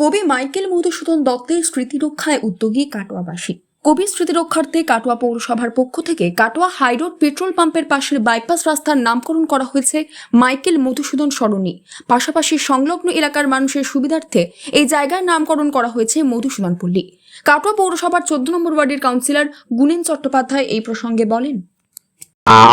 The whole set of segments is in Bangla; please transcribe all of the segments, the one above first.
কবি মাইকেল মধুসূদন দত্তের স্মৃতিরক্ষায় উদ্যোগী কাটোয়াবাসী। কবির স্মৃতিরক্ষার্থে কাটোয়া পৌরসভার পক্ষ থেকে কাটোয়া হাইরোড পেট্রোল পাম্পের পাশের বাইপাস রাস্তার নামকরণ করা হয়েছে মাইকেল মধুসূদন সরণি। পাশাপাশি সংলগ্ন এলাকার মানুষের সুবিধার্থে এই জায়গার নামকরণ করা হয়েছে মধুসূদন পল্লী। কাটোয়া পৌরসভার চোদ্দ নম্বর ওয়ার্ডের কাউন্সিলর গুনেন চট্টোপাধ্যায় এই প্রসঙ্গে বলেন।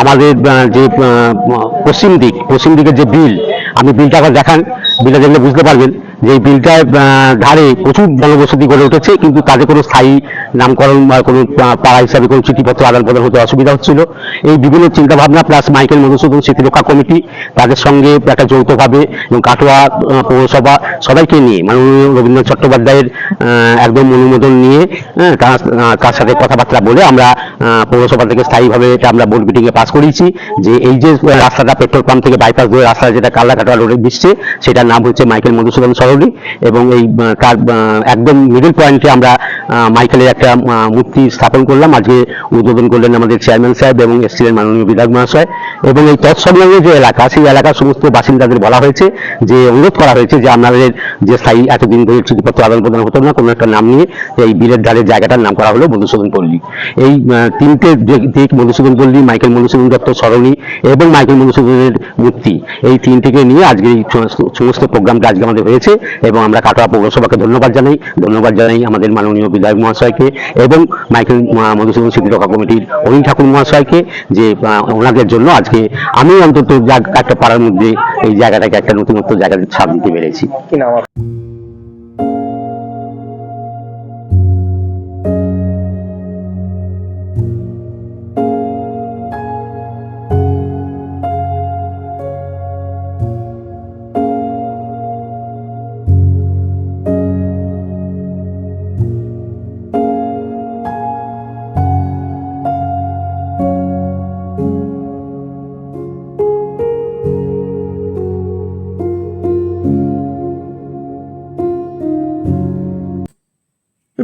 আমাদের যে পশ্চিম দিক, পশ্চিম দিকের যে বিল আপনি বিলটা আবার দেখান। বিলটা দেখলে বুঝতে পারবেন যে এই বিলটার ধারে প্রচুর জনবসতি গড়ে উঠেছে কিন্তু তাদের কোনো স্থায়ী নামকরণ বা কোনো পাড়া হিসাবে কোনো চিঠিপত্র আদান প্রদান হতে অসুবিধা হচ্ছিল। এই বিভিন্ন চিন্তা ভাবনা প্লাস মাইকেল মধুসূদন স্মৃতিরক্ষা কমিটি তাদের সঙ্গে একটা যৌথভাবে এবং কাটোয়া পৌরসভা সবাইকে নিয়ে মাননীয় রবীন্দ্রনাথ চট্টোপাধ্যায়ের একদম অনুমোদন নিয়ে হ্যাঁ, তার সাথে কথাবার্তা বলে আমরা পৌরসভা থেকে স্থায়ীভাবে এটা আমরা বোর্ড মিটিংয়ে পাস করিয়েছি যে এই যে রাস্তাটা পেট্রোল পাম্প থেকে বাইপাস ধরে রাস্তা যেটা কাল্লাকাটোয়া রোডে দিচ্ছে সেটার নাম হচ্ছে মাইকেল মধুসূদন সরণি এবং এই তার একদম মিডল পয়েন্টে আমরা মাইকেলের একটা মূর্তি স্থাপন করলাম। আজকে উদ্বোধন করলেন আমাদের চেয়ারম্যান সাহেব এবং এসছিলেন মাননীয় বিধায়ক মহাশয়। এবং এই তৎসংলগ্ন যে এলাকা, সেই এলাকার সমস্ত বাসিন্দাদের বলা হয়েছে যে, অনুরোধ করা হয়েছে যে, আপনাদের যে স্থায়ী এতদিন ধরে চিঠিপত্র আদান প্রদান হতো না, কোনো একটা নাম নিয়ে এই বিলের ধারের জায়গাটার নাম করা হলো মধুসূদন পল্লী। এই তিনটে দিক, মধুসূদন পল্লী, মাইকেল মধুসূদন দত্ত সরণি এবং মাইকেল মধুসূদনের মূর্তি, এই তিনটিকে নিয়ে আজকে এই সমস্ত- প্রোগ্রামটা আজকে আমাদের হয়েছে এবং আমরা কাটোয়া পৌরসভাকে ধন্যবাদ জানাই। ধন্যবাদ জানাই আমাদের মাননীয় বিধায়ক মহাশয়কে এবং মাইকেল মধুসূদন স্মৃতিরক্ষা কমিটির অনিল ঠাকুর মহাশয়কে যে ওনাদের জন্য আজকে আমি অন্তত একটা পাড়ার মধ্যে এই জায়গাটাকে একটা নতুনত্ব জায়গাতে ছাপ দিতে পেরেছি।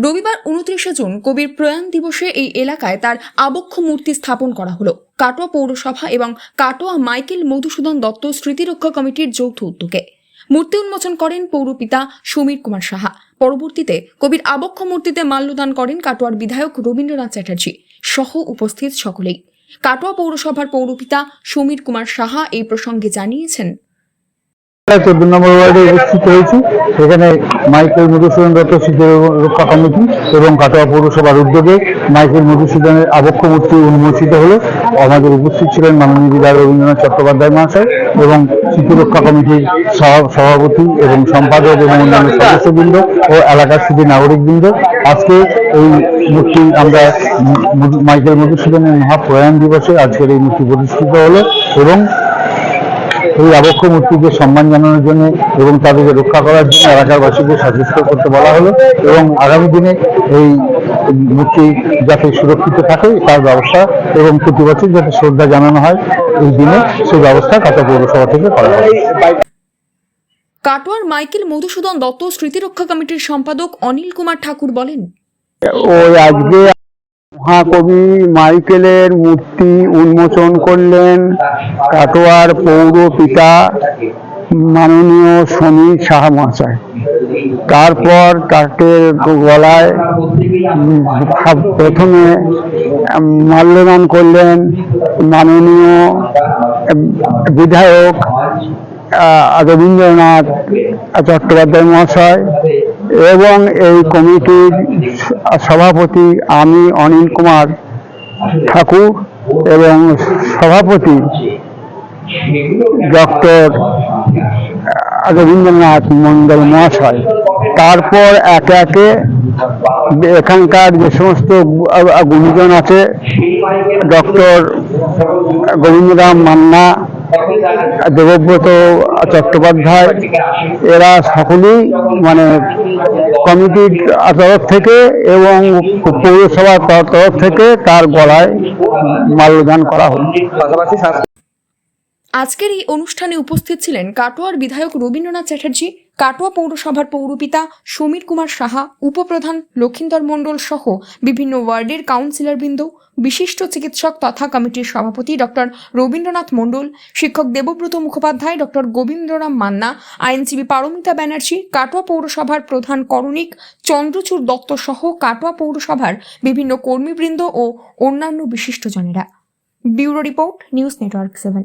রবিবার উনত্রিশে জুন কবির প্রয়াণ দিবসে এই এলাকায় তার আবক্ষ মূর্তি স্থাপন করা হলো। কাটোয়া পৌরসভা এবং কাটোয়া মাইকেল মধুসূদন দত্ত স্মৃতিরক্ষা কমিটির যৌথ উদ্যোগে। মূর্তি উন্মোচন করেন পৌরপিতা সমীর কুমার সাহা। পরবর্তীতে কবির আবক্ষ মূর্তিতে মাল্যদান করেন কাটোয়ার বিধায়ক রবীন্দ্রনাথ চ্যাটার্জি সহ উপস্থিত সকলেই। কাটোয়া পৌরসভার পৌরপিতা সমীর কুমার সাহা এই প্রসঙ্গে জানিয়েছেন চোদ্দ নম্বর ওয়ার্ডে উপস্থিত হয়েছি। এখানে মাইকেল মধুসূদন দত্ত স্মৃতি রক্ষা কমিটি এবং কাটোয়া পৌরসভার উদ্যোগে মাইকেল মধুসূদনের আবক্ষ মূর্তি উন্মোচিত হলো। আমাদের উপস্থিত ছিলেন মাননীয় বিধায়ক রবীন্দ্রনাথ চট্টোপাধ্যায় মহাশয় এবং স্মৃতি রক্ষা কমিটির সভাপতি এবং সম্পাদক এবং অন্যান্য সদস্যবৃন্দ ও এলাকার সুদী নাগরিকবৃন্দ। আজকে এই মূর্তি আমরা মাইকেল মধুসূদনের মহাপ্রয়াণ দিবসে আজকের এই মূর্তি প্রতিষ্ঠিত হলো এবং এই আবক্ষ মূর্তিকে সম্মান জানানোর জন্য এবং তাদেরকে রক্ষা করার জন্য এলাকাবাসীকে সচেষ্ট করতে বলা হলো এবং আগামী দিনে এই মূর্তি যাতে সুরক্ষিত থাকে তার ব্যবস্থা এবং প্রতি বছর যাতে শ্রদ্ধা জানানো হয় এই দিনে সেই ব্যবস্থা কাটা পৌরসভা থেকে করা হয়। কাটোয়ার মাইকেল মধুসূদন দত্ত স্মৃতিরক্ষা কমিটির সম্পাদক অনিল কুমার ঠাকুর বলেন ওই আজকে মহাকবি মাইকেলের মূর্তি উন্মোচন করলেন কাটোয়ার পৌর পিতা মাননীয় সমীর সাহা মহাশয় তারপর তাকে গলায় প্রথমে মাল্যদান করলেন মাননীয় বিধায়ক রবীন্দ্রনাথ চট্টোপাধ্যায় মহাশয়। এবং এই কমিটির সভাপতি আমি অনিল কুমার ঠাকুর এবং সভাপতি ডক্টর রবীন্দ্রনাথ মন্ডল মহাশয়। তারপর একে একে এখানকার যে সমস্ত গুণীজন আছে, ডক্টর গোবিন্দরাম মান্না দেবব্রত চট্টোপাধ্যায়, এরা সকলেই মানে কমিটির তরফ থেকে এবং পৌরসভার তর- তরফ থেকে তার গলায় মাল্যদান করা হল। আজকের এই অনুষ্ঠানে উপস্থিত ছিলেন কাটোয়ার বিধায়ক রবীন্দ্রনাথ চ্যাটার্জি কাটোয়া পৌরসভার পৌরপিতা সমীর কুমার সাহা, উপপ্রধান লক্ষিন্দর মণ্ডল সহ বিভিন্ন ওয়ার্ডের কাউন্সিলরবৃন্দ, বিশিষ্ট চিকিৎসক তথা কমিটির সভাপতি ডক্টর রবীন্দ্রনাথ মণ্ডল, শিক্ষক দেবব্রত মুখোপাধ্যায় ডক্টর গোবিন্দরাম মান্না, আইনজীবী পারমিতা ব্যানার্জি, কাটোয়া পৌরসভার প্রধান করণিক চন্দ্রচূড় দত্ত সহ কাটোয়া পৌরসভার বিভিন্ন কর্মীবৃন্দ ও অন্যান্য বিশিষ্টজনেরা। Bureau report, news network seven.